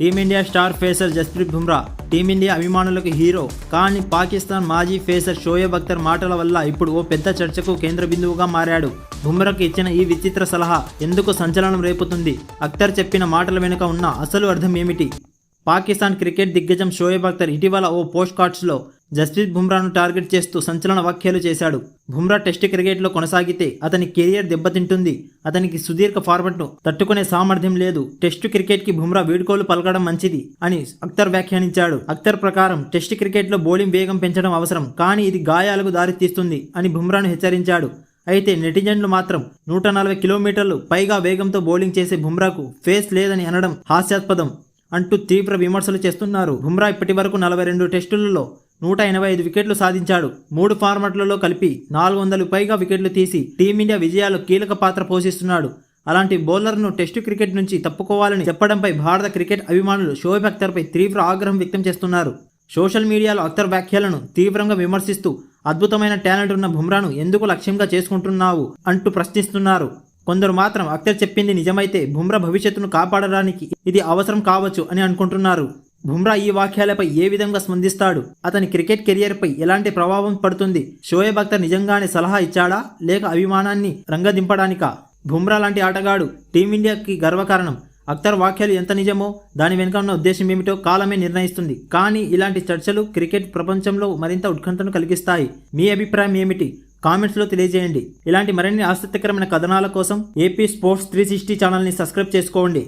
Team India star pacer Jasprit Bumrah Team India అభిమానులకు hero. కానీ పాకిస్తాన్ మాజీ ఫేసర్ షోయబ్ అఖ్తర్ మాటల వల్ల ఇప్పుడు ఓ పెద్ద చర్చకు కేంద్ర బిందువుగా మారాడు. బుమ్రాకు ఇచ్చిన ఈ విచిత్ర సలహా ఎందుకు సంచలనం రేపుతుంది? అఖ్తర్ చెప్పిన మాటల వెనుక ఉన్న అసలు అర్థం ఏమిటి? పాకిస్తాన్ క్రికెట్ దిగ్గజం షోయబ్ అఖ్తర్ ఇటీవల ఓ పోస్ట్ కార్డ్స్లో జస్ప్రీత్ బుమ్రాను టార్గెట్ చేస్తూ సంచలన వ్యాఖ్యలు చేశాడు. బుమ్రా టెస్ట్ క్రికెట్లో కొనసాగితే అతని కెరియర్ దెబ్బతింటుంది. అతనికి సుదీర్ఘ ఫార్మెట్ను తట్టుకునే సామర్థ్యం లేదు. టెస్ట్ క్రికెట్కి బుమ్రా వీడ్కోలు పలకడం మంచిది అని అఖ్తర్ వ్యాఖ్యానించాడు. అఖ్తర్ ప్రకారం టెస్ట్ క్రికెట్లో బౌలింగ్ వేగం పెంచడం అవసరం. కానీ ఇది గాయాలకు దారితీస్తుంది అని బుమ్రాను హెచ్చరించాడు. అయితే నెటిజన్లు మాత్రం నూట నలభై కిలోమీటర్లు పైగా వేగంతో బౌలింగ్ చేసే బుమ్రాకు ఫేస్ లేదని అనడం హాస్యాస్పదం అంటూ తీవ్ర విమర్శలు చేస్తున్నారు. బుమ్రా ఇప్పటి వరకు నలభై రెండు టెస్టులలో నూట ఎనభై ఐదు వికెట్లు సాధించాడు. మూడు ఫార్మాట్లలో కలిపి నాలుగు వందలు పైగా వికెట్లు తీసి టీమిండియా విజయాలు కీలక పాత్ర పోషిస్తున్నాడు. అలాంటి బౌలర్ను టెస్టు క్రికెట్ నుంచి తప్పుకోవాలని చెప్పడంపై భారత క్రికెట్ అభిమానులు షోయబ్ అఖ్తర్పై తీవ్ర ఆగ్రహం వ్యక్తం చేస్తున్నారు. సోషల్ మీడియాలో అఖ్తర్ వ్యాఖ్యలను తీవ్రంగా విమర్శిస్తూ అద్భుతమైన టాలెంట్ ఉన్న బుమ్రాను ఎందుకు లక్ష్యంగా చేసుకుంటున్నావు అంటూ ప్రశ్నిస్తున్నారు. కొందరు మాత్రం అఖ్తర్ చెప్పింది నిజమైతే బుమ్రా భవిష్యత్తును కాపాడడానికి ఇది అవసరం కావచ్చు అని అనుకుంటున్నారు. బుమ్రా ఈ వాక్యాలపై ఏ విధంగా స్పందిస్తాడు? అతని క్రికెట్ కెరియర్పై ఎలాంటి ప్రభావం పడుతుంది? షోయబ్ అఖ్తర్ నిజంగానే సలహా ఇచ్చాడా? లేక అభిమానాన్ని రంగదింపడానికా? బుమ్రా లాంటి ఆటగాడు టీమిండియాకి గర్వకారణం. అఖ్తర్ వాక్యాలు ఎంత నిజమో దాని వెనుక ఉన్న ఉద్దేశం ఏమిటో కాలమే నిర్ణయిస్తుంది. కానీ ఇలాంటి చర్చలు క్రికెట్ ప్రపంచంలో మరింత ఉత్కంఠను కలిగిస్తాయి. మీ అభిప్రాయం ఏమిటి? కామెంట్స్లో తెలియజేయండి. ఇలాంటి మరిన్ని ఆసక్తికరమైన కథనాల కోసం ఏపీ స్పోర్ట్స్ త్రీ సిక్స్టీ ఛానల్ని సబ్స్క్రైబ్ చేసుకోండి.